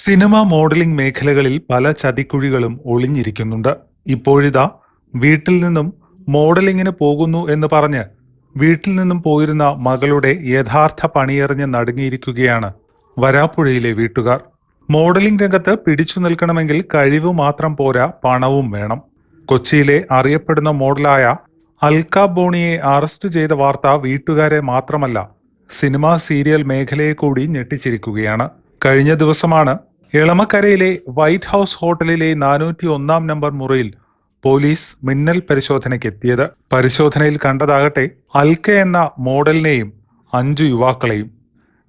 Cinema modelling മേഖലകളിൽ പല ചതിക്കുഴികളും ഒളിഞ്ഞിരിക്കുന്നുണ്ട്. ഇപ്പോഴിതാ വീട്ടിൽ നിന്നും മോഡലിങ്ങിന് പോകുന്നു എന്ന് പറഞ്ഞ് വീട്ടിൽ നിന്നും പോയിരുന്ന മകളുടെ യഥാർത്ഥ പണിയെറിഞ്ഞ് നടുങ്ങിയിരിക്കുകയാണ് വരാപ്പുഴയിലെ വീട്ടുകാർ. മോഡലിംഗ് രംഗത്ത് പിടിച്ചു നിൽക്കണമെങ്കിൽ കഴിവ് മാത്രം പോരാ പണവും വേണം. കൊച്ചിയിലെ അറിയപ്പെടുന്ന മോഡലായ അൽക്ക ബോണിയെ അറസ്റ്റ് ചെയ്ത വാർത്ത വീട്ടുകാരെ മാത്രമല്ല സിനിമാ സീരിയൽ മേഖലയെ കൂടി ഞെട്ടിച്ചിരിക്കുകയാണ്. കഴിഞ്ഞ ദിവസമാണ് എളമക്കരയിലെ വൈറ്റ് ഹൗസ് ഹോട്ടലിലെ നാനൂറ്റി ഒന്നാം നമ്പർ മുറിയിൽ പോലീസ് മിന്നൽ പരിശോധനയ്ക്ക് എത്തിയത് പരിശോധനയിൽ കണ്ടതാകട്ടെ അൽക്ക എന്ന മോഡലിനെയും അഞ്ചു യുവാക്കളെയും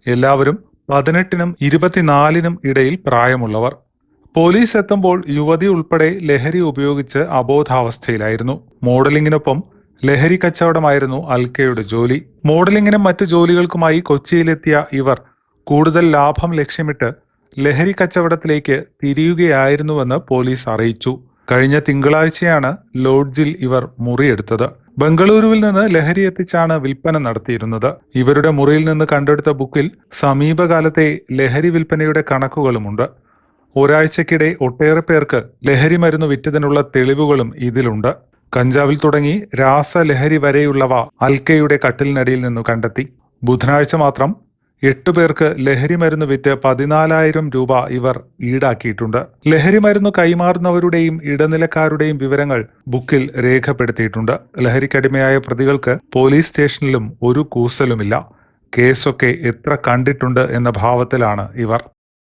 എല്ലാവരും പതിനെട്ടിനും ഇരുപത്തിനാലിനും ഇടയിൽ പ്രായമുള്ളവർ. പോലീസ് എത്തുമ്പോൾ യുവതി ഉൾപ്പെടെ ലഹരി ഉപയോഗിച്ച് അബോധാവസ്ഥയിലായിരുന്നു. മോഡലിംഗിനൊപ്പം ലഹരി കച്ചവടമായിരുന്നു അൽക്കയുടെ ജോലി. മോഡലിംഗിനും മറ്റു ജോലികൾക്കുമായി കൊച്ചിയിലെത്തിയ ഇവർ കൂടുതൽ ലാഭം ലക്ഷ്യമിട്ട് ലഹരി കച്ചവടത്തിലേക്ക് തിരിയുകയായിരുന്നുവെന്ന് പോലീസ് അറിയിച്ചു. കഴിഞ്ഞ തിങ്കളാഴ്ചയാണ് ലോഡ്ജിൽ ഇവർ മുറിയെടുത്തത്. ബംഗളൂരുവിൽ നിന്ന് ലഹരി എത്തിച്ചാണ് വിൽപ്പന നടത്തിയിരുന്നത്. ഇവരുടെ മുറിയിൽ നിന്ന് കണ്ടെടുത്ത ബുക്കിൽ സമീപകാലത്തെ ലഹരി വിൽപ്പനയുടെ കണക്കുകളുമുണ്ട്. ഒരാഴ്ചക്കിടെ ഒട്ടേറെ പേർക്ക് ലഹരി മരുന്ന് വിറ്റതിനുള്ള തെളിവുകളും ഇതിലുണ്ട്. കഞ്ചാവിൽ തുടങ്ങി രാസലഹരി വരെയുള്ളവ അൽക്കയുടെ കട്ടിലിനടിയിൽ നിന്നു കണ്ടെത്തി. ബുധനാഴ്ച മാത്രം എട്ടു പേർക്ക് ലഹരി മരുന്ന് വിറ്റ് പതിനാലായിരം രൂപ ഇവർ ഈടാക്കിയിട്ടുണ്ട്. ലഹരി മരുന്ന് കൈമാറുന്നവരുടെയും ഇടനിലക്കാരുടെയും വിവരങ്ങൾ ബുക്കിൽ രേഖപ്പെടുത്തിയിട്ടുണ്ട്. ലഹരിക്കടിമയായ പ്രതികൾക്ക് പോലീസ് സ്റ്റേഷനിലും ഒരു കൂസലുമില്ല. കേസൊക്കെ എത്ര കണ്ടിട്ടുണ്ട് എന്ന ഭാവത്തിലാണ് ഇവർ.